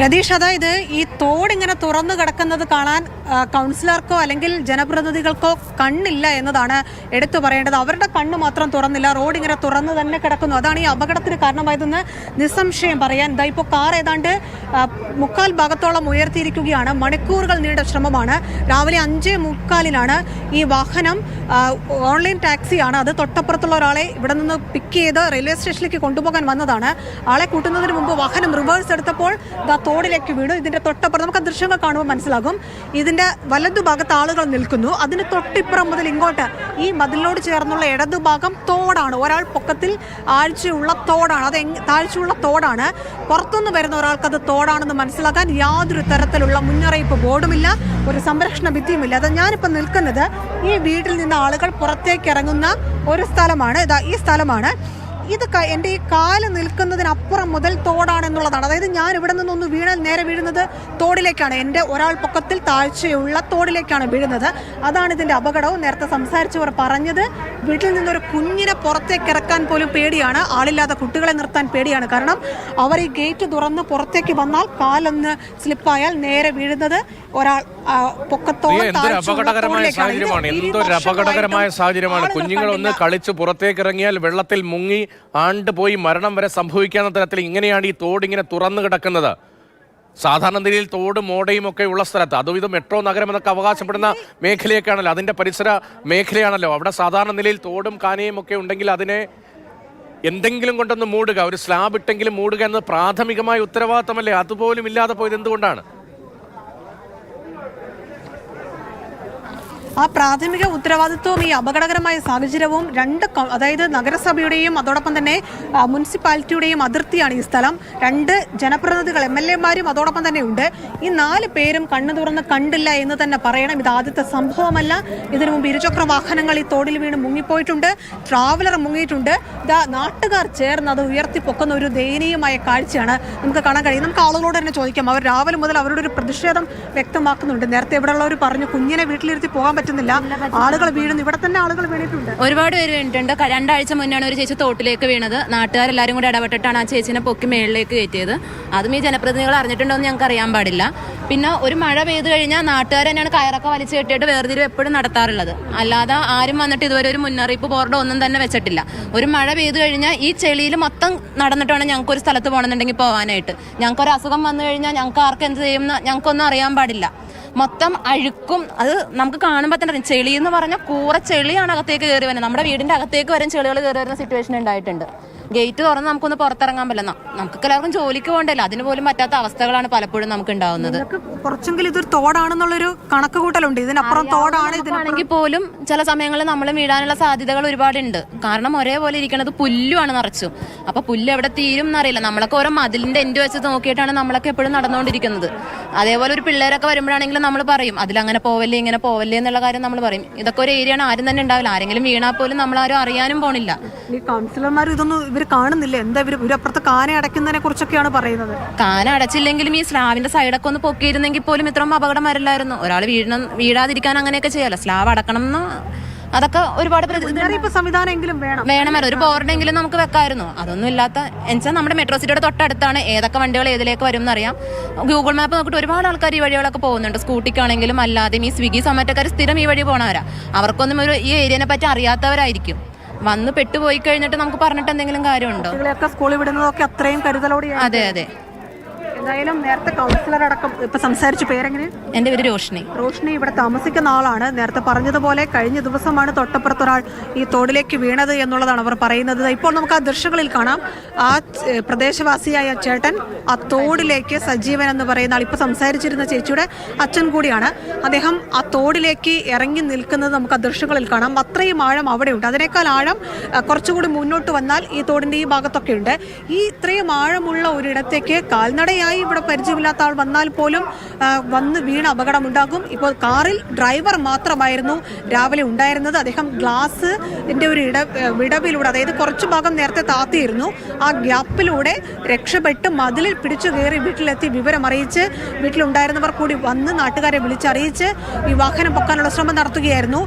രതീഷ് അതായത് ഈ തോടിങ്ങനെ തുറന്നു കിടക്കുന്നത് കാണാൻ കൗൺസിലർക്കോ അല്ലെങ്കിൽ ജനപ്രതിനിധികൾക്കോ കണ്ണില്ല എന്നതാണ് എടുത്തു പറയേണ്ടത്. അവരുടെ കണ്ണ് മാത്രം തുറന്നില്ല റോഡ് ഇങ്ങനെ തുറന്നു തന്നെ കിടക്കുന്നു. അതാണ് ഈ അപകടത്തിന് കാരണമായതെന്ന് നിസ്സംശയം പറയാൻ. ഇതാ ഇപ്പോൾ കാർ ഏതാണ്ട് മുക്കാൽ ഭാഗത്തോളം ഉയർത്തിയിരിക്കുകയാണ്. മണിക്കൂറുകൾ നീണ്ട ശ്രമമാണ്. രാവിലെ അഞ്ച് മുക്കാലിനാണ് ഈ വാഹനം ഓൺലൈൻ ടാക്സിയാണ്. അത് തൊട്ടപ്പുറത്തുള്ള ഒരാളെ ഇവിടെ നിന്ന് പിക്ക് ചെയ്ത് റെയിൽവേ സ്റ്റേഷനിലേക്ക് കൊണ്ടുപോകാൻ വന്നതാണ്. ആളെ കൂട്ടുന്നതിന് മുമ്പ് വാഹനം റിവേഴ്സ് എടുത്തപ്പോൾ തോടിലേക്ക് വീണു. ഇതിന്റെ തൊട്ടപ്പുറം നമുക്ക് ദൃശ്യങ്ങൾ കാണുമ്പോൾ മനസ്സിലാകും. ഇതിന്റെ വലതുഭാഗത്ത് ആളുകൾ നിൽക്കുന്നു. അതിന് തൊട്ടിപ്പുറം മുതൽ ഇങ്ങോട്ട് ഈ മതിലിനോട് ചേർന്നുള്ള ഇടതുഭാഗം തോടാണ്. ഒരാൾ പൊക്കത്തിൽ ആഴ്ചയുള്ള തോടാണ്. അത് താഴ്ചയുള്ള തോടാണ്. പുറത്തുനിന്ന് വരുന്ന ഒരാൾക്ക് അത് തോടാണെന്ന് മനസ്സിലാക്കാൻ യാതൊരു തരത്തിലുള്ള മുന്നറിയിപ്പ് ബോർഡുമില്ല. ഒരു സംരക്ഷണ ഭിത്തിയുമില്ല. അത് ഞാനിപ്പോൾ നിൽക്കുന്നത് ഈ വീട്ടിൽ നിന്ന് ആളുകൾ പുറത്തേക്ക് ഇറങ്ങുന്ന ഒരു സ്ഥലമാണ്. ഇതാ ഈ സ്ഥലമാണ്. ഇത് എന്റെ ഈ കാൽ നിൽക്കുന്നതിനപ്പുറം മുതൽ തോടാണെന്നുള്ളതാണ്. അതായത് ഞാൻ ഇവിടെ നിന്നൊന്ന് വീണാൽ നേരെ വീഴുന്നത് തോടിലേക്കാണ്. എന്റെ ഒരാൾ പൊക്കത്തിൽ താഴ്ചയുള്ള തോടിലേക്കാണ് വീഴുന്നത്. അതാണ് ഇതിന്റെ അപകടവും. നേരത്തെ സംസാരിച്ചവർ പറഞ്ഞത് വീട്ടിൽ നിന്നൊരു കുഞ്ഞിനെ പുറത്തേക്ക് ഇറക്കാൻ പോലും പേടിയാണ്. ആളില്ലാത്ത കുട്ടികളെ നിർത്താൻ പേടിയാണ്. കാരണം അവർ ഈ ഗേറ്റ് തുറന്ന് പുറത്തേക്ക് വന്നാൽ കാലൊന്ന് സ്ലിപ്പായാൽ നേരെ വീഴുന്നത് ഒരാൾ പൊക്കത്തോളം അപകടകരമായ സാഹചര്യമാണ്. എന്തൊരു അപകടകരമായ സാഹചര്യമാണ്. കുഞ്ഞുങ്ങളൊന്ന്. കളിച്ച് പുറത്തേക്ക് ഇറങ്ങിയാൽ വെള്ളത്തിൽ മുങ്ങി ആണ്ട് പോയി മരണം വരെ സംഭവിക്കാവുന്ന തരത്തിൽ ഇങ്ങനെയാണ് ഈ തോട് ഇങ്ങനെ തുറന്നു കിടക്കുന്നത്. സാധാരണ നിലയിൽ തോടും ഓടയും ഒക്കെ ഉള്ള സ്ഥലത്ത്. അതും ഇത് മെട്രോ നഗരം എന്നൊക്കെ അവകാശപ്പെടുന്ന മേഖലയൊക്കെയാണല്ലോ. അതിന്റെ പരിസര മേഖലയാണല്ലോ. അവിടെ സാധാരണ നിലയിൽ തോടും കാനയും ഒക്കെ ഉണ്ടെങ്കിൽ അതിനെ എന്തെങ്കിലും കൊണ്ടൊന്ന് മൂടുക. ഒരു സ്ലാബ് ഇട്ടെങ്കിലും മൂടുക എന്നത് പ്രാഥമികമായ ഉത്തരവാദിത്തമല്ലേ? അതുപോലും ഇല്ലാതെ പോയത് എന്തുകൊണ്ടാണ്? ആ പ്രാഥമിക ഉത്തരവാദിത്വവും ഈ അപകടകരമായ സാഹചര്യവും രണ്ട് അതായത് നഗരസഭയുടെയും അതോടൊപ്പം തന്നെ മുനിസിപ്പാലിറ്റിയുടെയും അതിർത്തിയാണ് ഈ സ്ഥലം. രണ്ട് ജനപ്രതിനിധികൾ എം എൽ എമാരും അതോടൊപ്പം തന്നെ ഉണ്ട്. ഈ നാല് പേരും കണ്ണു തുറന്ന് കണ്ടില്ല എന്ന് തന്നെ പറയണം. ഇത് ആദ്യത്തെ സംഭവമല്ല. ഇതിനു മുമ്പ് ഇരുചക്ര വാഹനങ്ങൾ ഈ തോടിൽ വീണ് മുങ്ങിപ്പോയിട്ടുണ്ട്. ട്രാവലർ മുങ്ങിയിട്ടുണ്ട്. ഇതാ നാട്ടുകാർ ചേർന്ന് അത് ഉയർത്തി പൊക്കുന്ന ഒരു ദയനീയമായ കാഴ്ചയാണ് നമുക്ക് കാണാൻ കഴിയും നമുക്ക് ആളുകളോട് തന്നെ ചോദിക്കാം. അവർ രാവിലെ മുതൽ അവരുടെ ഒരു പ്രതിഷേധം വ്യക്തമാക്കുന്നുണ്ട്. നേരത്തെ ഇവിടെയുള്ളവർ പറഞ്ഞു കുഞ്ഞിനെ വീട്ടിലിരുത്തി പോകാൻ പറ്റുന്നില്ല. ആളുകൾ വീഴുന്നു. ഇവിടെ തന്നെ ആളുകൾ വീണിട്ടുണ്ട്. ഒരുപാട് പേര് വീണിട്ടുണ്ട്. രണ്ടാഴ്ച മുന്നാണ് ഒരു ചേച്ചി തോട്ടിലേക്ക് വീണത്. നാട്ടുകാരെല്ലാരും കൂടെ ഇടപെട്ടിട്ടാണ് ആ ചേച്ചിനെ പൊക്കി മേളിലേക്ക് കയറ്റിയത്. അതും ഈ ജനപ്രതിനിധികൾ അറിഞ്ഞിട്ടുണ്ടോ എന്ന് ഞങ്ങൾക്ക് അറിയാൻ പാടില്ല. പിന്നെ ഒരു മഴ പെയ്തു കഴിഞ്ഞാൽ നാട്ടുകാർ തന്നെയാണ് കയറൊക്കെ വലിച്ചു കെട്ടിയിട്ട് വേർതിരിവ് എപ്പോഴും നടത്താറുള്ളത്. അല്ലാതെ ആരും വന്നിട്ട് ഇതുവരെ ഒരു മുന്നറിയിപ്പ് ബോർഡോ ഒന്നും തന്നെ വെച്ചിട്ടില്ല. ഒരു മഴ പെയ്തു കഴിഞ്ഞാൽ ഈ ചെളിയിൽ മൊത്തം നടന്നിട്ട് വേണം ഞങ്ങൾക്ക് ഒരു സ്ഥലത്ത് പോകണമെന്നുണ്ടെങ്കിൽ പോകാനായിട്ട്. ഞങ്ങൾക്ക് ഒരു അസുഖം വന്നു കഴിഞ്ഞാൽ ഞങ്ങൾക്ക് ആർക്ക് എന്ത് ചെയ്യുമെന്ന് ഞങ്ങൾക്കൊന്നും അറിയാൻ പാടില്ല. മൊത്തം അഴുക്കും. അത് നമുക്ക് കാണുമ്പോൾ തന്നെ അറിയാം. ചെളി എന്ന് പറഞ്ഞാൽ കൂറ ചെളിയാണ് അകത്തേക്ക് കയറി വരുന്നത്. നമ്മുടെ വീടിന്റെ അകത്തേക്ക് വരും ചെളികൾ കയറി വരുന്ന സിറ്റുവേഷൻ ഉണ്ടായിട്ടുണ്ട്. ഗേറ്റ് തുറന്ന് നമുക്കൊന്ന് പുറത്തിറങ്ങാൻ പറ്റില്ല. നമുക്ക് എല്ലാവർക്കും ജോലിക്ക് പോകണ്ടല്ലോ. അതിന് പോലും പറ്റാത്ത അവസ്ഥകളാണ് പലപ്പോഴും നമുക്ക് ഉണ്ടാവുന്നത്. കുറച്ചെങ്കിലും ഇതൊരു തോടാണെന്നുള്ളൊരു കണക്ക് കൂട്ടലുണ്ട് ഇതിനപ്പുറം തോടാണ് ഇതിനാണെങ്കിൽ പോലും ചില സമയങ്ങളിൽ നമ്മൾ വീഴാനുള്ള സാധ്യതകൾ ഒരുപാടുണ്ട്. കാരണം ഒരേപോലെ ഇരിക്കുന്നത് പുല്ലുമാണ് നിറച്ചു. അപ്പൊ പുല്ല് എവിടെ തീരും എന്നറിയില്ല. നമ്മളൊക്കെ ഓരോ മതിലിന്റെ എൻഡ് വെച്ച് നോക്കിയിട്ടാണ് നമ്മളൊക്കെ എപ്പോഴും നടന്നുകൊണ്ടിരിക്കുന്നത്. അതേപോലെ ഒരു പിള്ളേരൊക്കെ വരുമ്പോഴാണെങ്കിലും നമ്മൾ പറയും അതിലങ്ങനെ പോവല്ലേ ഇങ്ങനെ പോവല്ലേ എന്നുള്ള കാര്യം നമ്മൾ പറയും. ഇതൊക്കെ ഒരു ഏരിയയാണ് ആരും തന്നെ ഉണ്ടാവില്ല. ആരെങ്കിലും വീണാൽ പോലും നമ്മൾ ആരും അറിയാനും പോണില്ല. ഈ കൗൺസിലർമാർ ഇതൊന്നും ഇവർ കാണുന്നില്ല. എന്താ ഇവർ ഇവരപ്പുറത്ത് കാന അടയ്ക്കുന്നതിനെ കുറിച്ചൊക്കെയാണ് പറയുന്നത്. കാന അടച്ചില്ലെങ്കിലും ഈ സ്ലാവിന്റെ സൈഡൊക്കെ ഒന്ന് പൊക്കിയിരുന്നെങ്കിൽ പോലും ഇത്രയും അപകടം വരില്ലായിരുന്നു ഒരാൾ വീഴണം വീഴാതിരിക്കാൻ അങ്ങനെയൊക്കെ ചെയ്യാലോ സ്ലാവ് അടക്കണം എന്ന് അതൊക്കെ ഒരുപാട് സംവിധാനമെങ്കിലും വേണം. വേണമല്ലോ ഒരു ബോർഡെങ്കിലും നമുക്ക് വെക്കായിരുന്നു. അതൊന്നും ഇല്ലാത്ത എന്നുവെച്ചാൽ നമ്മുടെ മെട്രോ സിറ്റിയുടെ തൊട്ടടുത്താണ് ഏതൊക്കെ വണ്ടികൾ ഏതിലേക്ക് വരും എന്നറിയാം. ഗൂഗിൾ മാപ്പ് നോക്കിയിട്ട് ഒരുപാട് ആൾക്കാർ ഈ വഴികളൊക്കെ പോകുന്നുണ്ട്. സ്കൂട്ടിക്കാണെങ്കിലും അല്ലാതെയും ഈ സ്വിഗ്ഗി സൊമാറ്റോക്കാർ സ്ഥിരം ഈ വഴി പോണവരാ. അവർക്കൊന്നും ഒരു ഈ ഏരിയനെ പറ്റി അറിയാത്തവരായിരിക്കും. വന്ന് പെട്ടുപോയി കഴിഞ്ഞിട്ട് നമുക്ക് പറഞ്ഞിട്ട് എന്തെങ്കിലും കാര്യമുണ്ടോ? സ്കൂളിൽ വിടുന്നതൊക്കെ അത്രയും കരുതലോടെ അതെ അതെ. എന്തായാലും നേരത്തെ കൗൺസിലർ അടക്കം ഇപ്പൊ സംസാരിച്ച പേരെങ്ങനെ? എന്റെ പേര് രോഷിനി. റോഷ്ണി ഇവിടെ താമസിക്കുന്ന ആളാണ്. നേരത്തെ പറഞ്ഞതുപോലെ കഴിഞ്ഞ ദിവസമാണ് തൊട്ടപ്പുറത്ത് ഒരാൾ ഈ തോടിലേക്ക് വീണത് എന്നുള്ളതാണ് അവർ പറയുന്നത്. ഇപ്പോൾ നമുക്ക് ആ ദൃശ്യങ്ങളിൽ കാണാം. ആ പ്രദേശവാസിയായ ചേട്ടൻ ആ തോടിലേക്ക് സജീവൻ എന്ന് പറയുന്ന ആൾ ഇപ്പൊ സംസാരിച്ചിരുന്ന ചേച്ചിയുടെ അച്ഛൻ കൂടിയാണ്. അദ്ദേഹം ആ തോടിലേക്ക് ഇറങ്ങി നിൽക്കുന്നത് നമുക്ക് ആ ദൃശ്യങ്ങളിൽ കാണാം. അത്രയും ആഴം അവിടെയുണ്ട്. അതിനേക്കാൾ ആഴം കുറച്ചുകൂടി മുന്നോട്ട് വന്നാൽ ഈ തോടിന്റെ ഈ ഭാഗത്തൊക്കെ ഉണ്ട്. ഈ ഇത്രയും ആഴമുള്ള ഒരിടത്തേക്ക് കാൽനടയായി ഇവിടെ പരിചയമില്ലാത്ത ആൾ വന്നാൽ പോലും വന്ന് വീണ് അപകടമുണ്ടാകും. ഇപ്പോൾ കാറിൽ ഡ്രൈവർ മാത്രമായിരുന്നു രാവിലെ ഉണ്ടായിരുന്നത്. അദ്ദേഹം ഗ്ലാസ് ഇതിന്റെ ഒരു ഇട വിടവിലൂടെ അതായത് കുറച്ച് ഭാഗം നേരത്തെ താത്തിയിരുന്നു. ആ ഗ്യാപ്പിലൂടെ രക്ഷപ്പെട്ട് മതിലിൽ പിടിച്ചു കയറി വീട്ടിലെത്തി വിവരം അറിയിച്ച് വീട്ടിലുണ്ടായിരുന്നവർ കൂടി വന്ന് നാട്ടുകാരെ വിളിച്ചറിയിച്ച് ഈ വാഹനം പൊക്കാനുള്ള ശ്രമം നടത്തുകയായിരുന്നു.